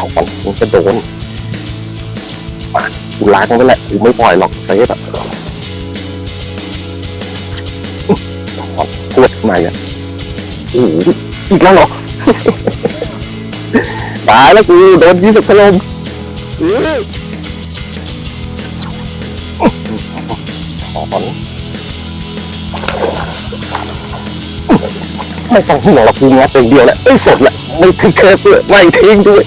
ถอนมันจะโดนกูล้างมันไปแหละกูไม่ปล่อยหรอกเซฟอะถอนพวดใหม่อะโอ้อีกแล้วเหรอตายแล้วกูโดนยี่สิบพลมถอนไม่ต้องห่วงหรอกกูงัดเองเดียวแหละไม่สดแหละไม่ทิ้งเทปด้วยไม่ทิ้งด้วย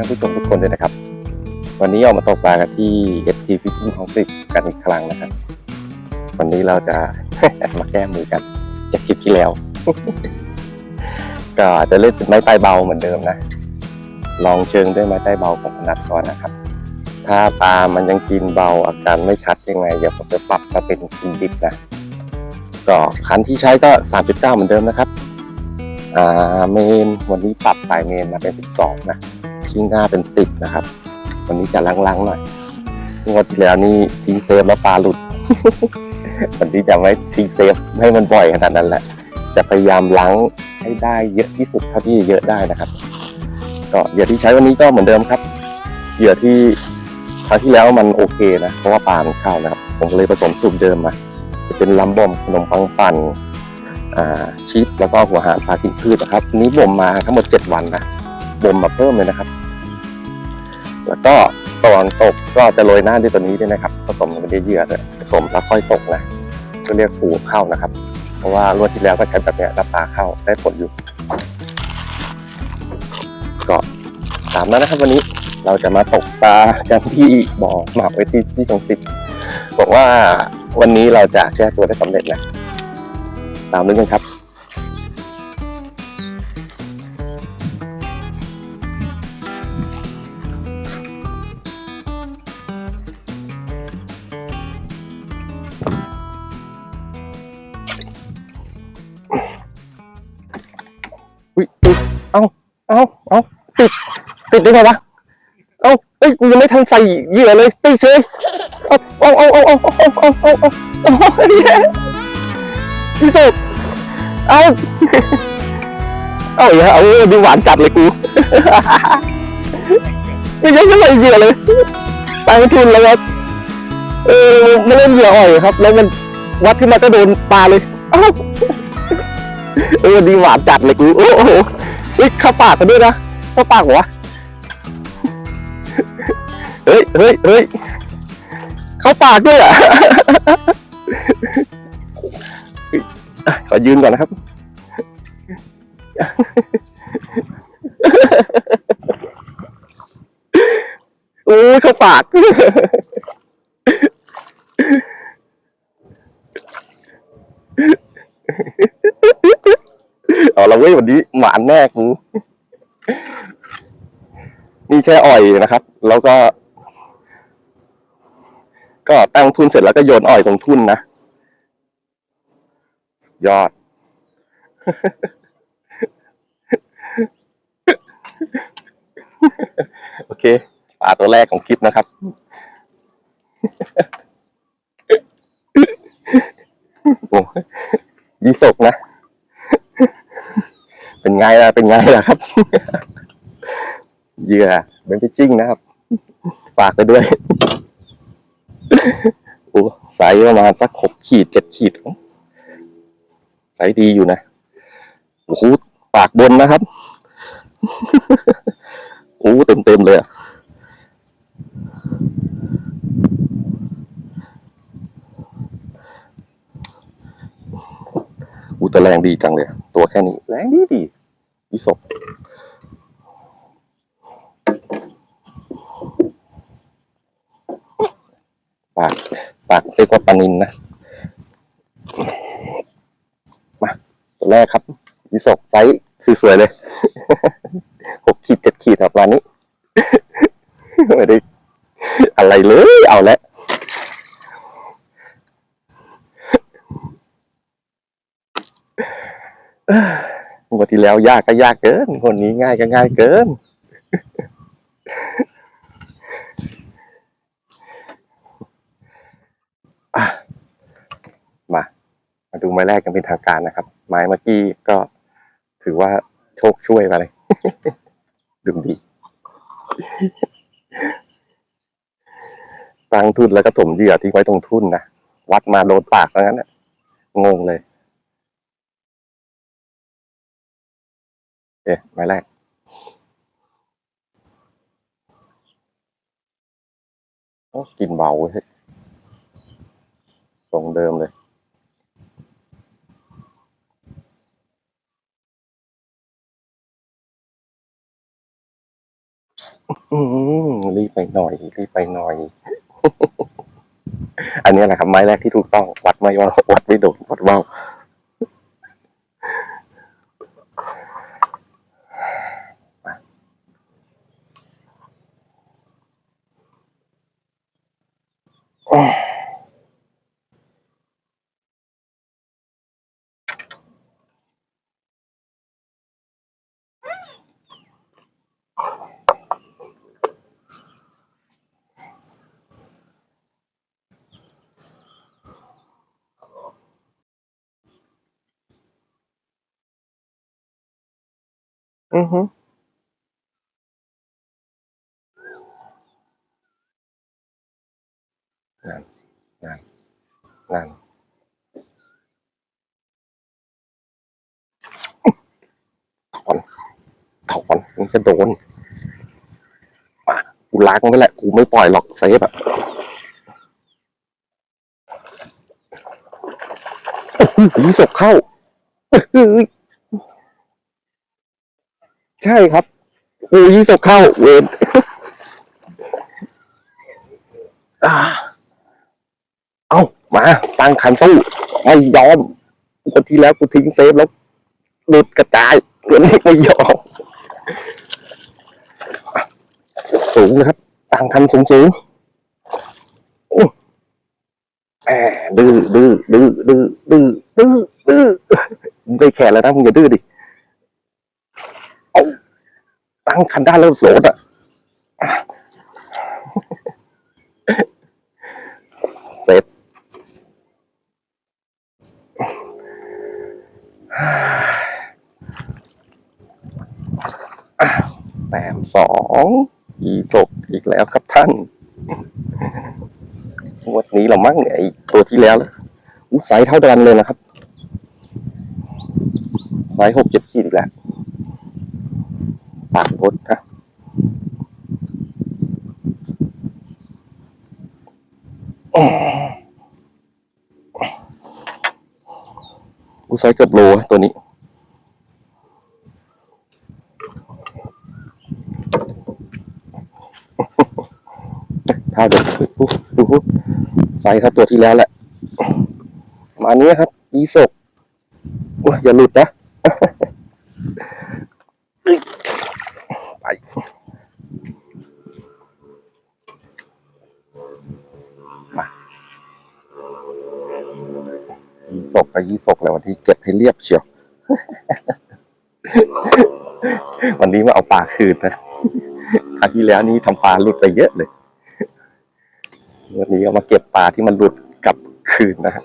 ท่านผู้ชมทุกคนด้วยนะครับ วันนี้เอามาตกปลากันที่ ST Fishing ของสิบกันอีกครั้งนะครับ วันนี้เราจะ มาแก้มือกันจากคลิปที่แล้ว ก็จะเล่นเป็นไม้ใต้เบาเหมือนเดิมนะ ลองเชิงด้วยไม้ใต้เบาของถนัดก่อนนะครับ ถ้าปลามันยังกินเบาอาการไม่ชัดยังไงเดี๋ยวผมจะปรับมาเป็นกินดิบนะก็คันที่ใช้ก็ 39 เหมือนเดิมนะครับ อ่า เมน วันนี้ปรับสายเมนมาเป็น 12 นะ ทิ้งหน้าเป็น10นะครับ วันนี้จะลังๆหน่อยงวดที่แล้วนี่ทิ้งเซฟแล้วปลาหลุด วันนี้จะไม่ทิ้งเซฟให้มันบ่อยขนาดนั้นแหละ จะพยายามล้างให้ได้เยอะที่สุดเท่าที่เยอะได้นะครับ ก็เหยื่อที่ใช้วันนี้ก็เหมือนเดิมครับ เหยื่อที่ครั้งที่แล้วมันโอเคนะ เพราะว่าปลามันเข้านะครับ ผมเลยผสมสูตรเดิมมาจะเป็นลำบ่มขนมปังปั่นชีสแล้วก็หัวหารปลากินพืชนะครับนนี้บ่มมาทั้งหมด 7 วันนะ บ่มมาเพิ่มเลยนะครับ แล้วก็ตอนตกก็จะโรยหน้าด้วยตัวนี้ด้วยนะครับ ผสมลงไปในเยื่อด้วยผสมแล้วค่อยตกนะก็เรียกปูเข้านะครับ เพราะว่ารวดที่แล้วก็ใช้แบบนี้รับปลาเข้าได้ผลอยู่ ก็ตามนั้นนะครับวันนี้เราจะมาตกปลากันที่บ่อหมากไว้ที่ที่ตรงสิบบอกว่าวันนี้เราจะแก้ตัวได้สำเร็จนะ ตามนี้กันครับ เอ้าเอ้าติด ติดได้ไงวะ เอ้าเอ้ย กูยังไม่ทันใส่เหยื่อเลยติดเฉยเอาเอาเอาเอาเอาเอาเอาเอาเอาเอาพี่สุเอาเอาอย่าเอาดูหวานจัดเลยกูไม่ใช่ใส่เหยื่อเลยตายไม่ทุนแล้วครับ เออไม่เล่นเหยื่ออ่อยครับ แล้วมันวัดขึ้นมาก็โดนปลาเลยเอาเออดีหวานจัดเลยกู โอ้โห เฮ้ยเข้าปากกันด้วยนะเข้าปากเหรอวะเฮ้ยเฮ้ยเฮ้ยเข้าปากด้วยอะเฮ้ยอะขอยืนก่อนนะครับ โอ้ยเข้าปาก เอาละเว้ยวันนี้หวานแน่กูนี่แค่อ่อยนะครับ แล้วก็ ก็ตั้งทุนเสร็จแล้วก็โยนอ่อยตรงทุนนะยอด โอเคปลาตัวแรกของคลิปนะครับ โอ้ยี่สกนะ เป็นไงล่ะเป็นไงล่ะครับ เหยื่อเป็นพิชชิ่งนะครับ ฝากไปด้วยโอ้ไซส์ประมาณสักหกขีดเจ็ดขีดไซส์ดีอยู่นะโอ้โหปากบนนะครับโอ้เต็มเต็มๆเลยอะอูแต่แรงดีจังเลย ตัวแค่นี้ แรงดีดี อีศพปาก ปากเรียกว่าปานินนะ มาตัวแรกครับยี่สกไซส์สวยๆเลยหกขีดเจ็ดขีดครับร้านนี้ ไม่ได้อะไรเลย เอาละ ง วดที่แล้วยากก็ยากเกินคนนี้ง่ายก็ง่ายเกินอะมา มาดูไม้แรกกันเป็นทางการนะครับ ไม้เมื่อกี้ก็ถือว่าโชคช่วยมาเลยดึงดี ตั้งทุนแล้วก็ถมเหยื่อที่ไว้ตรงทุ่นนะ วัดมาโดนปากซะงั้นน่ะงงเลย เอ๊ไม้แรกโอ้กินเบาเว้ยทรงเดิมเลย รีบไปหน่อย รีบไปหน่อย อันนี้แหละครับไม้แรกที่ถูกต้อง วัดไม่ว่าวัดไม่โดนวัดเบา อือ นั่นนั่นนั่นถอนถอนมันจะโดนมากูล้างมันไปแหละ กูไม่ปล่อยหรอกเซฟอะโอ้โหศพเข้า ใช่ครับโอ้ยศพเข้า เวนอ่า มาตั้งคันสู้ไม่ยอมคนที่แล้วกูทิ้งเซฟแล้วหลุดกระจายวันนี้ไม่ยอมสูงนะครับตั้งคันสูงสูงๆอู้แหมดื้อดื้อดื้อดื้อดื้อดื้อดื้อมึงไปแข่แล้วนะมึงอย่าดื้อดิเอาตั้งคันได้แล้วโสดอะ เซฟอะ แต้มสองอีศพอีกแล้วครับท่านวดนี้เรามั่งเนี่ยไอตัวที่แล้วแล้วอู้ไซส์เท่ากันเลยนะครับไซส์หกเจ็ดขีดอีกแล้วปากพดนะอู้ไซส์เกือบโลอะตัวนี้ ถ้าเดี๋ยวดูดูไซส์ครับตัวที่แล้วแหละมาเนี้ยครับยีศกว้าอย่าหลุดนะไปมายีศกกับยีศกแล้ววันที่เก็บให้เรียบเชียว วันนี้มาเอาปลาคืนนะครั้งที่แล้วนี่ทำปลาหลุดไปเยอะเลย นี้เอามาเก็บปลาที่มันหลุดกลับคืนนะฮะ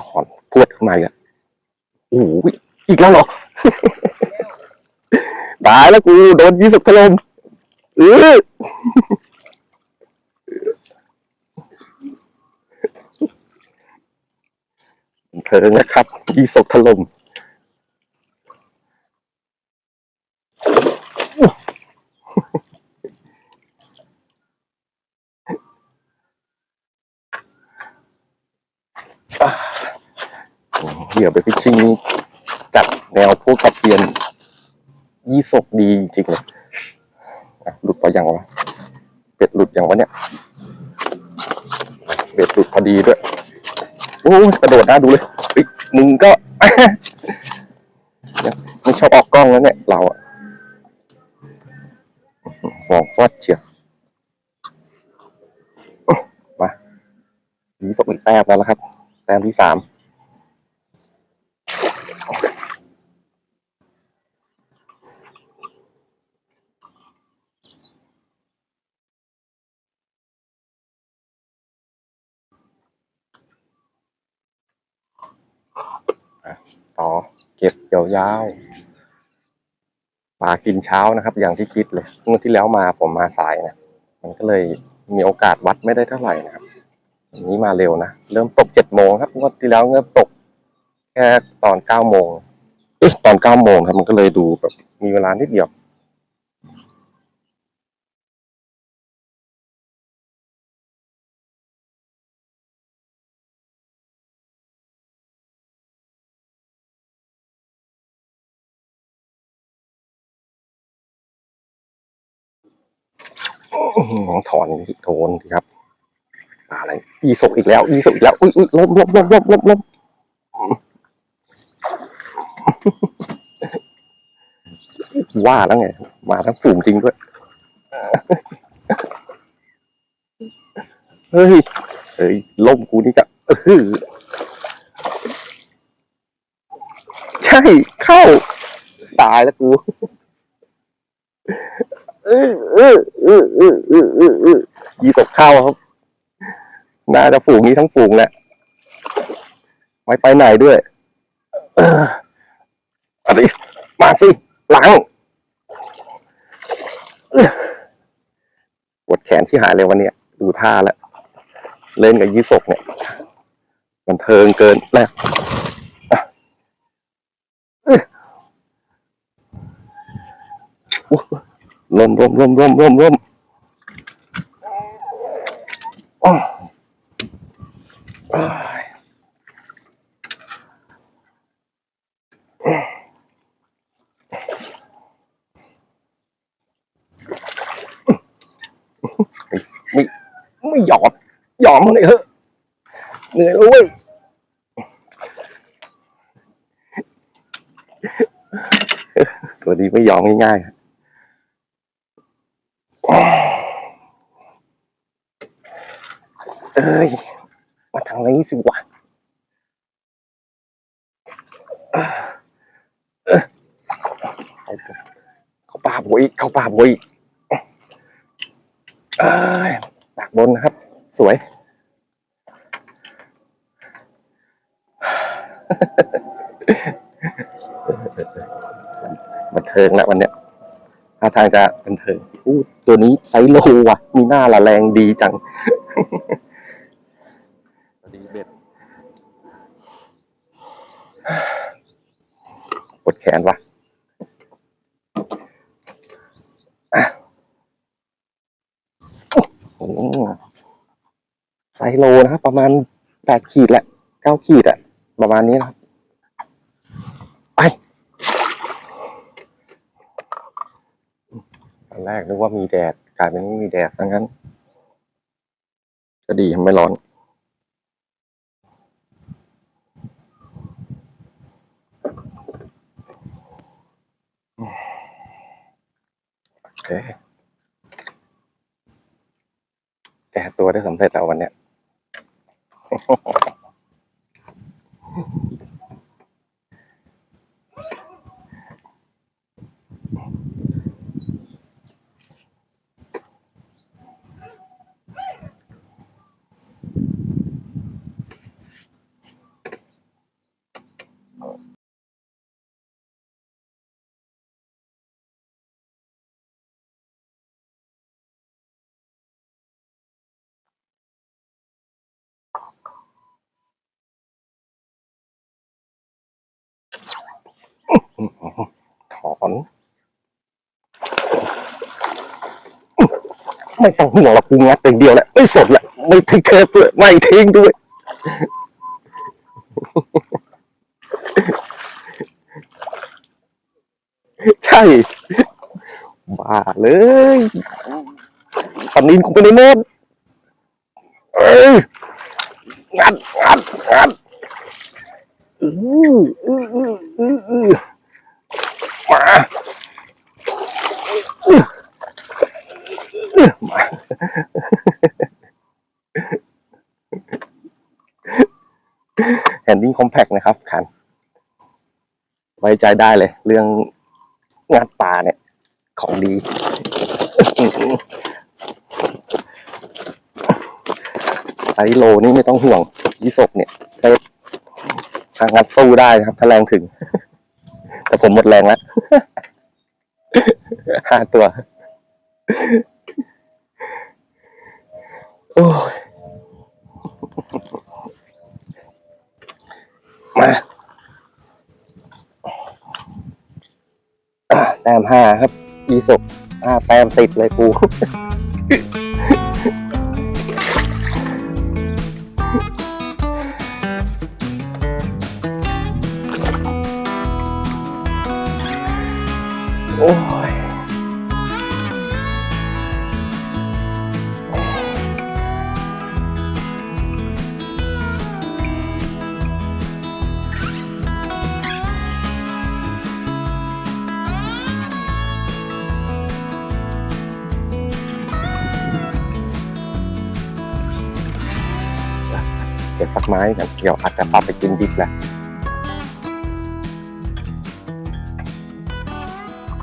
ถอนพวดขึ้นมาอีกแล้วโอ้โหอีกแล้วเหรอ ตายแล้วกูโดนยี่สิบถล่มเอืเธอนะครับ ยี่สิบถล่มเหี่ยวไปพิชชิ่งจัดแนวพวกกระเพียน ยี่สกดีจริงๆเลยหลุดไปยังวะเป็ดหลุดยังวะเนี่ยเบ็ดหลุดพอดีด้วยโอ้กระโดดหน้าดูเลยมึงก็ไม่ชอบออกกล้องแล้วเนี่ยเราอะฟองฟอดเชียวมายีสกอีกแต้มแล้วครับ แต้มที่สาม ต่อ เก็บยาวๆปลากินเช้านะครับ อย่างที่คิดเลยเมื่อที่แล้วมาผมมาสายนะมันก็เลยมีโอกาสวัดไม่ได้เท่าไหร่นะครับวันนี้มาเร็วนะเริ่มตกเจ็ดโมงครับเมื่อที่แล้วเริ่มตกแค่ตอนเก้าโมงตอนเก้าโมงครับมันก็เลยดูแบบมีเวลานิดเดียว ถอนโทนครับ อะไร อีสกอีกแล้ว อีสกอีกแล้ว อุ้ยอุ้ยล้มล้มล้มล้มล้มล้มว่าแล้วไง มาทั้งฝูงจริงด้วย เฮ้ย เฮ้ยล่มกูนี่จะเออใช่ เข้า ตายแล้วกู ยีสกเข้าครับ น่าจะฝูงนี้ทั้งฝูงแหละไม่ไปไหนด้วยออเอาดิมาสิ หลังปวดแขนที่หายเลยวันนี้ดูท่าแล้ว เล่นกับยีสกเนี่ย มันเทิงเกินแล้วอ ลมลมลมลมลมลมอ้าวอ้ายไม่ไม่ยอมยอมเลยเถอะเหนื่อยแล้วเว้ยตัวนี้ไม่ยอมง่ายๆ อ้ย มาทางนี้สิวะเข้าป่าบวยเข้าป่าบวยเอ้ยากบนนะครับ สวย บันเทิงแล้ววันเนี้ยท่าทางจะบันเทิงอู้ตัวนี้ไซโลว่ะ มีหน้าละแรงดีจัง ดีเบ็ดปว ดแขนวะอะโอ้โหไซโลนะครับประมาณแปดขีดแหละเก้าขีดอะประมาณนี้นะครับไปตอนแรกนึกว่ามีแดดกลายเป็นไม่มีแดดซะงั้น ก็ดีไม่ร้อน เค แก้ตัวได้สำเร็จแล้ววันเนี้ย อนไม่ต้องห่วงหรอกูงัดอย่างเดียวแหละไม่สดแหละไม่ทิ้งเธอเพื่ไม่ทิ้งด้วยใช่บ้าเลยตอนนี้กูไม่นด้มดเอ้ยงัดงัดงัดอืออืออืออือ แฮนดิ้งคอมแพกนะครับคัน ไว้ใจได้เลย เรื่องงานป่าเนี่ย ของดี ไซส์โลนี่ไม่ต้องห่วงยิศกเนี่ยเซฟทางงัดสู้ได้นะครับ ถ้าแรงถึง แต่ผมหมดแรงแล้วห้าตัว โอ้มาแต้มห้าครับ อีศกห้าแต้มติดเลยกู ก็บสักไม้กันเดี๋ยวอาจจะปรับไปกินดิบแหละ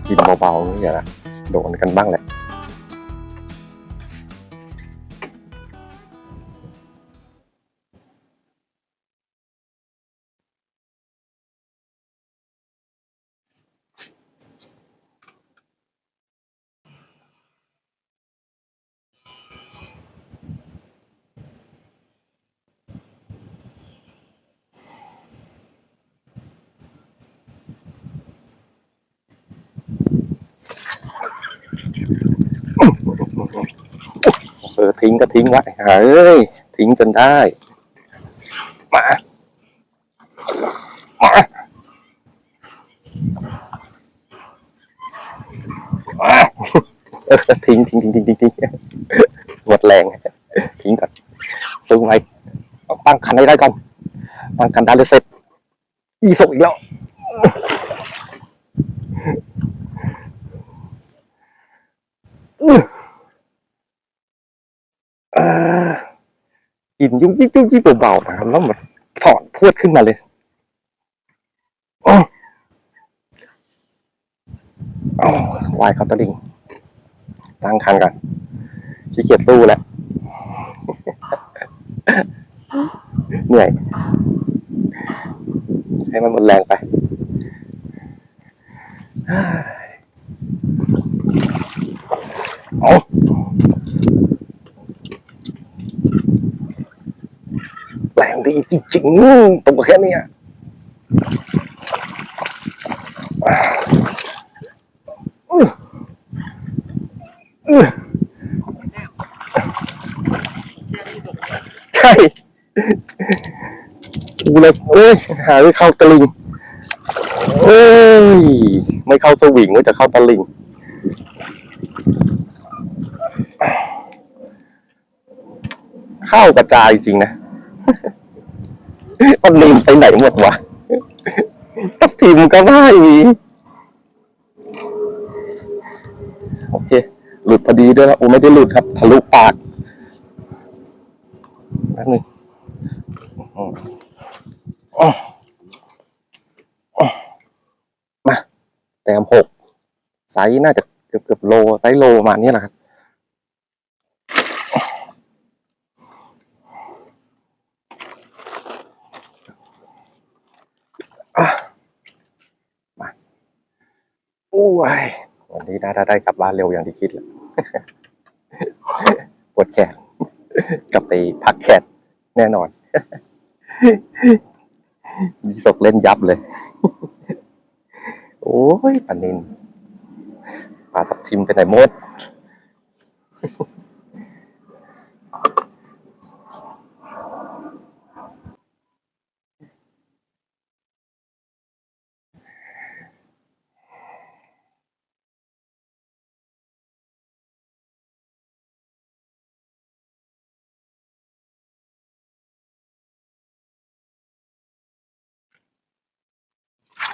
กินเบาๆนี่แหละโดนกันบ้างแหละ ทิ้งก็ทิ้งไว้เฮ้ย ทิ้งจนได้ มา มามาเออทิ้งทิ้งทิ้งทิ้งทิ้งทิ้งหมดแรง ทิ้งก่อนสู้ไหมต้องตั้งคันให้ได้ก่อนตั้งคันได้เลยเสร็จอีส่งอีกแล้ว เอ่อ กินยุ่งยิ่งยุ่งยิ่งเบาๆนะครับแล้วมันถอนพวดขึ้นมาเลยอ้โอ้ควายเขาตะลิง ตั้งคันกันขี้เกียจสู้แล้ว เหนื่อย ให้มันหมดแรงไป เอาแรง ดีจริงๆตัวแค่นี้ใช่กูเลยเอ้ยหาไม่เข้าตะลิงเอ้ย ไม่เข้าสวิงก็จะเข้าตะลิงเข้ากระจายจริงนะ มันลืมไปไหนหมดวะทับทีมก็ไม่มีโอเค หลุดพอดีด้วยนะโอ้ไม่ได้หลุดครับ ทะลุปากนั่นนึงอ๋อมาแต้มหกไซส์น่าจะเกือบเกือบโล ไซส์โลประมาณนี้แหละครับ อะมาโอ้ยวันนี้นะถ้าได้กลับบ้านเร็วอย่างที่คิดเละปวดแขนกลับไปพักแขนแน่นอนมีศกเล่นยับเลย โอ้ยปานนินปลาทับทิมไปไหนหมด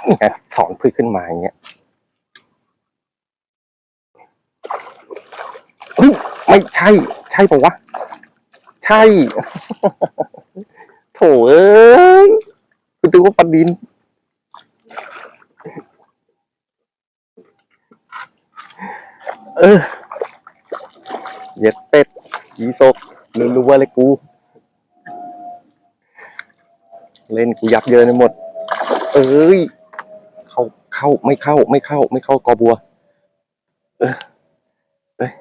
นี่ไงสอนพืชขึ้นมาอย่างเงี้ยไม่ใช่ ใช่ปะวะ ใช่ โถเอ้ยคุณดูว่าปลาดิน เออ เย็ดเป็ดยีศกรัวๆเลยกู เล่นกูยับเยินไปหมด เอ้ย เข้าไม่เข้าไม่เข้า ไม่เข้ากอบัว เออเอ้ย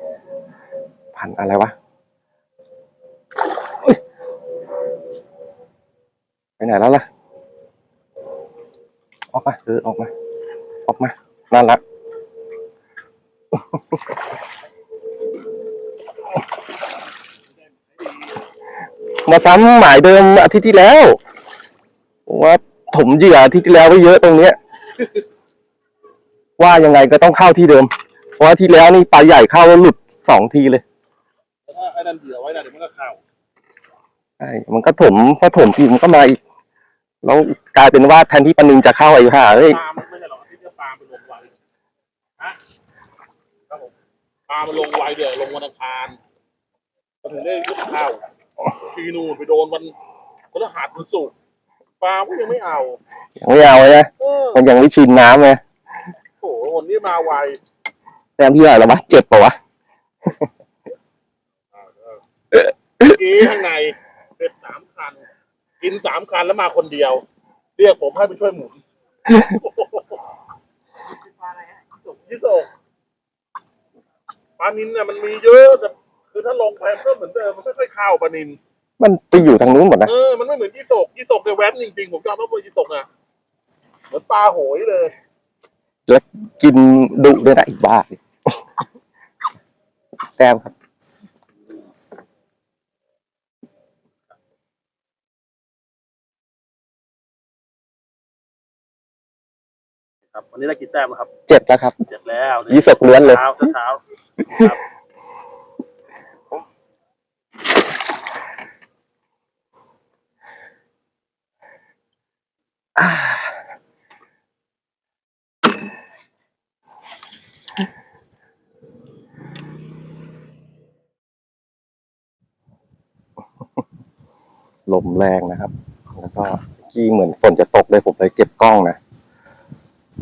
พันอะไรวะไปไหนแล้วล่ะ ออกมาเออออกมา ออกมานั่นละมาซ้ำหมายเดิมอาทิตย์ที่แล้วว่าถมเหยื่ออาทิตย์ที่แล้วไว้เยอะตรงเนี้ย ว่ายังไงก็ต้องเข้าที่เดิม เพราะว่าที่แล้วนี่ปลาใหญ่เข้าแล้วหลุดสองทีเลยแต่ถ้าไอ้นั่นเผื่อไว้นะเดี๋ยวมันก็เข้าใช่มันก็ถมพอถมอีกมันก็มาอีกแล้วกลายเป็นว่าแทนที่ปลานินจะเข้าไอ้ห่าเอ้ยปลามันไม่ใช่หรอกที่จะปลามันลงไวฮะครับผมปลามันลงไวเดี๋ยวลงวันอังคารมันถึงได้ยุบเข้าทีนูนไปโดนวันพฤหัสวันศุกร์ปลาก็ยังไม่เอายังไม่เอาเลยนะเออมันยังไม่ชินน้ำไง โอ้โหวันนี้มาไวแต้มที่อะไรวะเจ็บปะวะเมื่อกี้ข้างในเป็นสามคัน กินสามคันแล้วมาคนเดียว เรียกผมให้ไปช่วยหมุนยี่สกปลานินเนี่ยมันมีเยอะแต่คือถ้าลงไปมันก็เหมือนเดิมมันไม่ค่อยเข้าปลานิน มันไปอยู่ทางนู้นหมดนะเออ มันไม่เหมือนยี่สกยี่สกเนี่ยแว้นจริงๆ ผมจำว่าเป็นยี่สกอะเหมือนปลาโหยเลย กินดุด้วยนะอีกบ้าแต้มครับ ครับวันนี้ได้กี่แต้มแล้วครับเจ็บแล้วครับ เจ็ดแล้วยี่สกล้วนเลย เช้าเช้าครับอ่า ลมแรงนะครับแล้วก็กี้เหมือนฝนจะตกเลยผมเลยเก็บกล้องนะ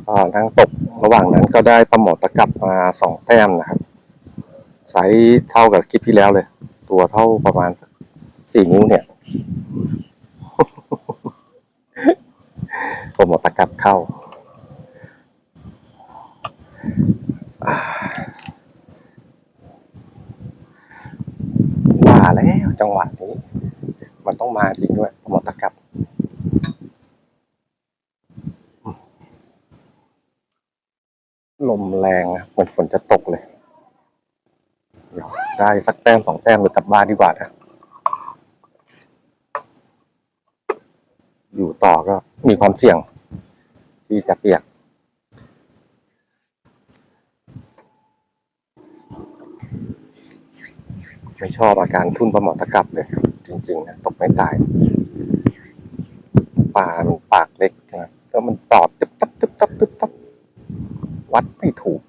ก็นั่งตกระหว่างนั้นก็ได้ปลาหมอตะกลับมาสองแต้มนะครับไซส์เท่ากับคลิปที่แล้วเลย ตัวเท่าประมาณสี่นิ้วเนี่ย ผมหมดตะกลับเข้าว่าแล้วจังหวะนี้มัน ต้องมาจริงด้วยหมดตะกลับลมแรงนะเหมือนฝนจะตกเลยเดี๋ยวได้สักแต้มสองแต้มหรือกลับบ้านดีกว่านะอยู่ต่อก็มีความเสี่ยง ที่จะเปียก ไม่ชอบอาการทุ่นปลาหมอตะกลับเลยจริงๆนะตกไม่ตายปลามันปากเล็กนะแล้วมันตอดตึ๊บตับตึ๊บตับตึ๊บตับวัดไม่ถูก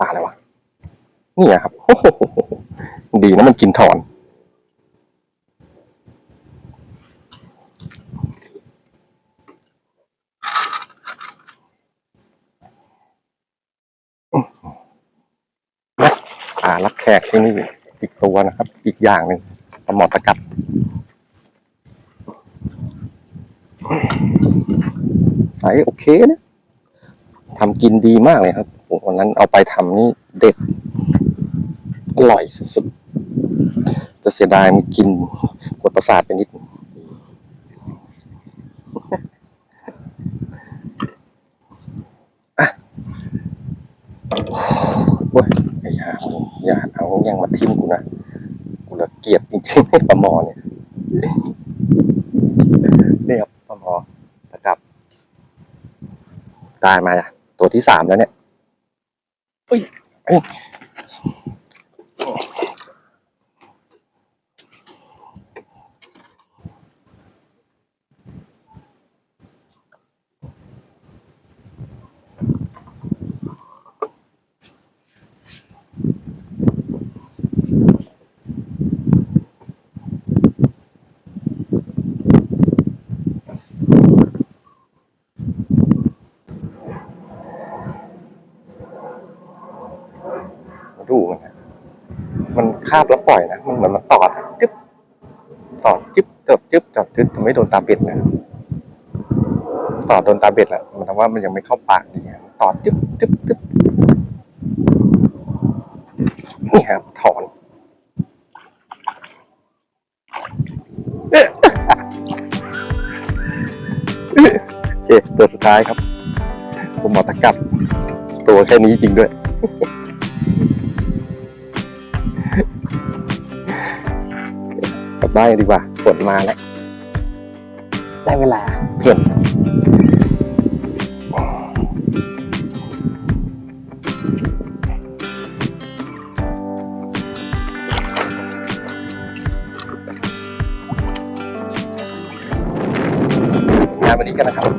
ปลาอะไรวะนี่อะครับโอ้โหดีนะมันกินถอน ปลารับแขกที่นี่อีกตัวนะครับ อย่างหนึ่งปลาหมอตะกับใสโอเคนะทำกินดีมากเลยครับวันนั้นเอาไปทำนี่เด็ด อร่อยสุดๆจะเสียดายมันกินกดประสาทไปนิดอะโอ้ยไอ้ห่างอย่าเอายังมาทิ่มกูนะ กูละเกลียดจ ริงๆปลาหมอเนี่ยนี่ครับปลาหมอนะครับได้มาตัวที่สามแล้วเนี่ยอุ้ยเอ้ย ดูมันนะมันคาบแล้วปล่อยนะ มันเหมือนมันตอดจึ๊บตอดจึ๊บเติบจึ๊บตอดจึ๊บแต่ไม่โดนตาเบ็ดนะตอดโดนตาเบ็ดแหละมันทำว่ามันยังไม่เข้าปากดีนะตอดจึ๊บจึ๊บจึ๊บนี่ครับถอนเอ๊ะโอเคตัวสุดท้ายครับ ผมหมอตะกัดตัวแค่นี้จริงด้วย บ้านดีกว่าฝนมาแล้ว ได้เวลาเพื่อนงานวันนี้กันนะครับ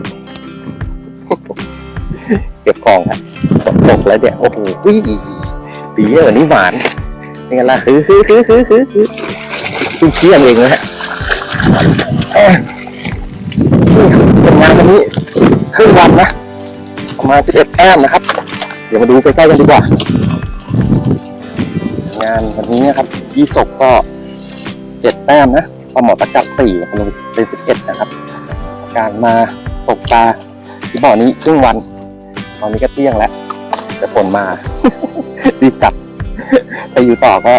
เก็บของฮะฝนตกแล้วเนี่ย โอ้โหอุ้ยปีเออนี่หวานเป็นไงล่ะฮือฮือฮือฮือฮือ เที่ยงเองนะฮะเอ้ยนี่ครับเป็นงานวันนี้ครึ่งวันนะประมาณ11แต้มนะครับ เดี๋ยวมาดูใกล้ๆกันดีกว่า งานวันนี้นะครับยี่ศกก็เจ็ดแต้มนะปลาหมอตะกับสี่เป็นเป็นสิบเอ็ดนะครับ การมาตกปลาที่บ่อนี้ครึ่งวัน ตอนนี้ก็เที่ยงแล้วแต่ฝนมารีบกลับไปอยู่ต่อก็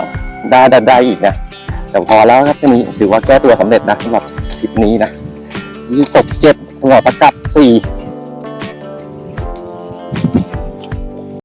ได้ได้ได้อีกนะ แต่พอแล้วครับทีนี้ถือว่าแก้ตัวสำเร็จนะสำหรับคลิปนี้นะมีศกเจ็ดหัวประกับสี่